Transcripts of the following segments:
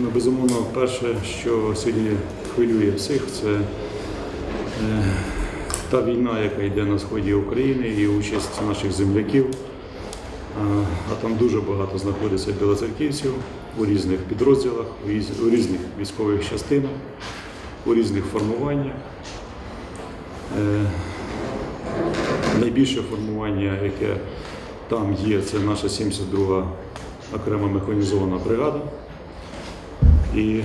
Ну, безумовно, перше, що сьогодні хвилює всіх, це е, та війна, яка йде на сході України, і участь наших земляків. А, а там дуже багато знаходиться білоцерківців у різних підрозділах, у різ- у різних військових частинах, у різних формуваннях. Е, Найбільше формування, яке там є, це наша 72-га окрема механізована бригада. І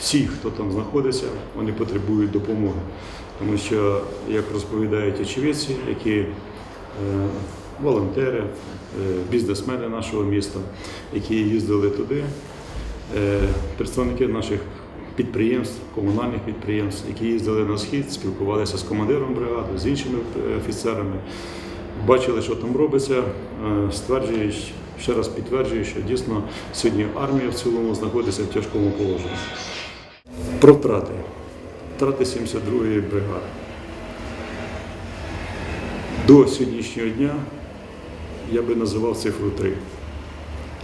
всі, хто там знаходиться, вони потребують допомоги. Тому що, як розповідають очевидці, які е, волонтери, е, бізнесмени нашого міста, які їздили туди, е, представники наших підприємств, комунальних підприємств, які їздили на схід, спілкувалися з командиром бригади, з іншими офіцерами, бачили, що там робиться, е, ще раз підтверджую, що дійсно сьогодні армія в цілому знаходиться в тяжкому положенні. Про втрати. Втрати 72-ї бригади. До сьогоднішнього дня я би називав цифру 3.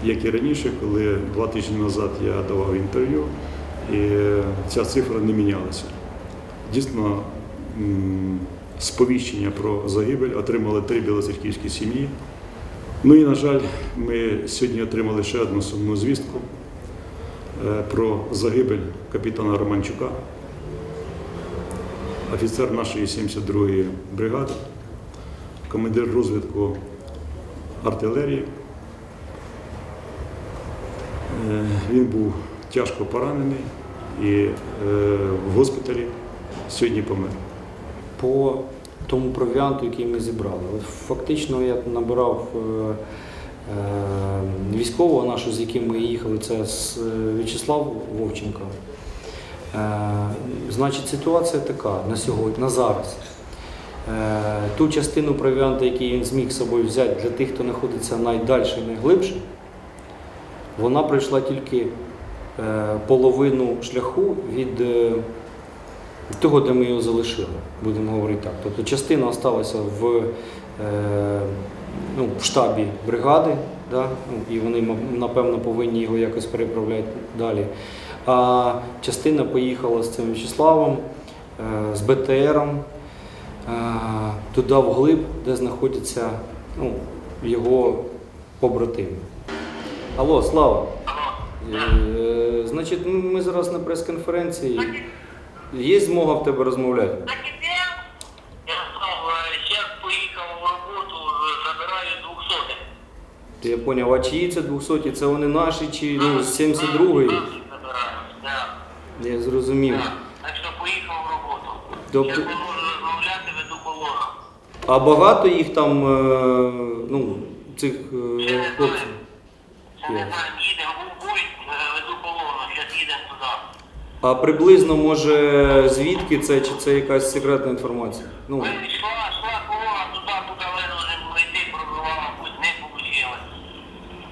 Як і раніше, коли два тижні назад я давав інтерв'ю, і ця цифра не мінялася. Дійсно, сповіщення про загибель отримали три білоцерківські сім'ї. Ну і, на жаль, ми сьогодні отримали ще одну сумну звістку е, про загибель капітана Романчука, офіцер нашої 72-ї бригади, командир розвідку артилерії. Е, Він був тяжко поранений і е, в госпіталі сьогодні помер. По тому провіанту, який ми зібрали. Фактично я набирав е, е, військового нашу, з яким ми їхали, це з- е, В'ячеслав Вовченко. Значить, ситуація така на сьогодні, на зараз. Ту частину провіанту, який він зміг з собою взяти для тих, хто знаходиться найдальше і найглибше, вона пройшла тільки половину шляху від від того, де ми його залишили, будемо говорити так. Тобто частина залишилася в, е, ну, в штабі бригади, да? ну, і вони, напевно, повинні його якось переправляти далі. А частина поїхала з цим В'ячеславом, е, з БТРом е, туди вглиб, де знаходяться ну, його побратими. Алло, Слава. Е, значить, ми зараз на прес-конференції. Є змога в тебе розмовляти? Закипел. Я сейчас поїхав в роботу, забираю 200. То Я поняв, а чиї це 200? Це вони наші чи ну, з 72-ї? Забираю. Я зрозумів. Так що поїхав в роботу. Тобто- Я можу розмовляти, веду колону. А багато їх там, е, ну, цих е, Ще не хлопців? Ще не знаю, їдемо, був бой, е, веду колону, зараз їдемо туди. А приблизно, може, звідки це, чи це якась секретна інформація? Ну, Ми йшла, йшла колона туди, куди ми вже були йти, пробивала, путь не вийшло.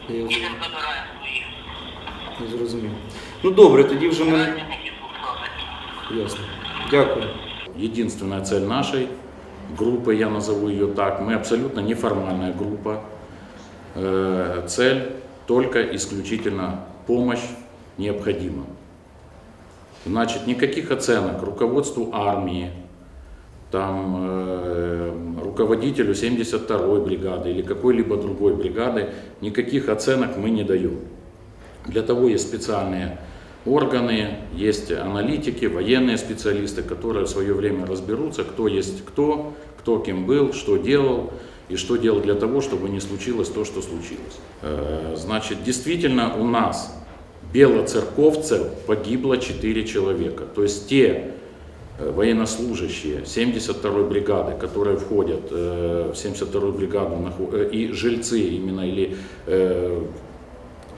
я Їдемо, забираємо своїх. не зрозумів. Ну добре, тоді вже мене. Забираємо тільки 200. Ясно. Дякую. Единственная цель нашей группы, я назову ее так, мы абсолютно неформальная группа. Э, Цель только исключительно помощь необходима. Значит, никаких оценок руководству армии, там, э, руководителю 72-й бригады или какой-либо другой бригады, никаких оценок мы не даем. Для того есть специальные органы, есть аналитики, военные специалисты, которые в свое время разберутся, кто есть кто, кто кем был, что делал и что делал для того, чтобы не случилось то, что случилось. Э, Значит, действительно у нас белоцерковцев погибло 4 человека. То есть те э, военнослужащие 72-й бригады, которые входят э, в 72-ю бригаду нахо- э, и жильцы именно или э,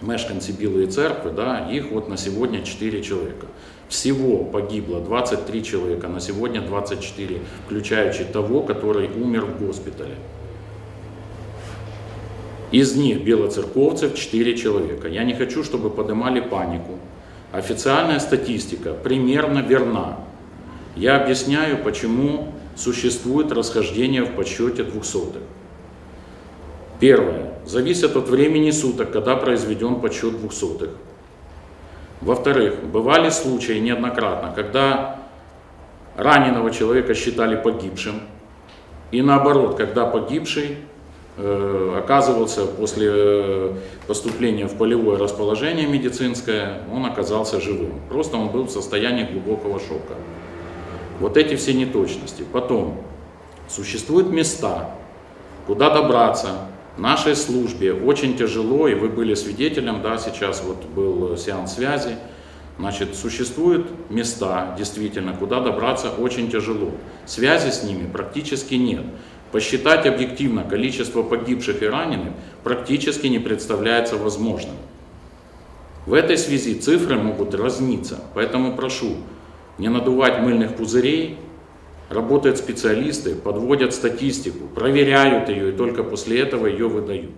мешканці Білої церкви, да, їх от на сьогодні 4 чоловіка. Всего погибло 23 человека, на сегодня 24, включаючи того, который умер в госпитале. Из них белоцерковцев 4 человека. Я не хочу, чтобы поднимали панику. Официальная статистика примерно верна. Я объясняю, почему существует расхождение в подсчете двухсотых. Первое. Зависит от времени суток, когда произведен подсчет двухсотых. Во-вторых, бывали случаи неоднократно, когда раненого человека считали погибшим, и наоборот, когда погибший оказывался после э, поступления в полевое расположение медицинское, он оказался живым. Просто он был в состоянии глубокого шока. Вот эти все неточности. Потом, существуют места, куда добраться нашей службе очень тяжело, и вы были свидетелем, да, сейчас вот был сеанс связи, Значит, существуют места, действительно, куда добраться очень тяжело. Связи с ними практически нет. Посчитать объективно количество погибших и раненых практически не представляется возможным. В этой связи цифры могут разниться, поэтому прошу не надувать мыльных пузырей, работают специалисты, подводят статистику, проверяют ее и только после этого ее выдают.